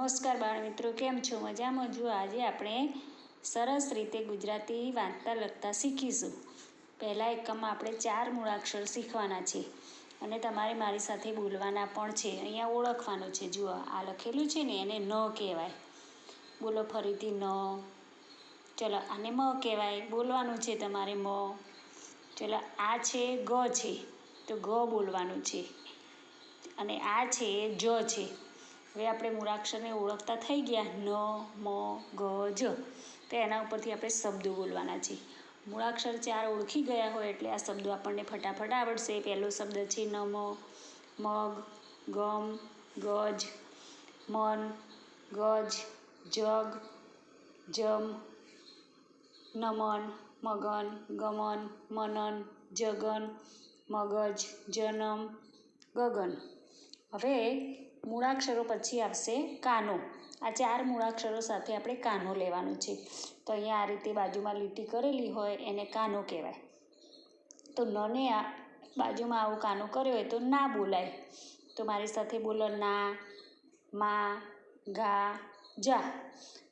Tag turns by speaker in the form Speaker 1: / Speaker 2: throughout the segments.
Speaker 1: નમસ્કાર બાળમિત્રો કેમ છો? મજામાં જુઓ આજે આપણે સરસ રીતે ગુજરાતી વાંચતા લખતા શીખીશું. પહેલા એકમમાં આપણે ચાર મૂળાક્ષર શીખવાના છે અને તમારે મારી સાથે બોલવાના પણ છે. અહીંયા ઓળખવાનું છે. જુઓ, આ લખેલું છે ને, એને ન કહેવાય. બોલો ફરીથી ન. ચલો, આને મ કહેવાય. બોલવાનું છે તમારે મ. ચલો, આ છે ગ છે. તો ગ બોલવાનું છે. અને આ છે જ છે. હવે આપણે મૂળાક્ષરને ઓળખતા થઈ ગયા. ન, મ, ગ, જ. તો એના ઉપરથી આપણે શબ્દો બોલવાના છે. મૂળાક્ષર ચાર ઓળખી ગયા હોય એટલે આ શબ્દો આપણને ફટાફટ આવડશે. પહેલો શબ્દ છે નમ મગ, ગમ, ગજ, મન, ગજ, જગ, જમ, નમન, મગન, ગમન, મનન, જગન, મગજ, જનમ, ગગન. હવે મૂળાક્ષરો પછી આવશે કાનો. આ ચાર મૂળાક્ષરો સાથે આપણે કાનો લેવાનું છે. તો અહીંયા આ રીતે બાજુમાં લીટી કરેલી હોય એને કાનો કહેવાય. તો નને આ બાજુમાં આવું કાનો કર્યો હોય તો ના બોલાય. તો મારી સાથે બોલો ના, મા, ગા, જા.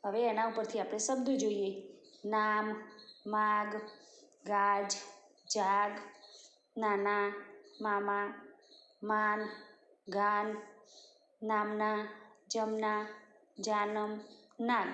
Speaker 1: હવે એના ઉપરથી આપણે શબ્દો જોઈએ. નામ, માગ, ગાજ, જાગ, નાના, મામા, માન, ગાન નામના જમના જાનમ નાગ.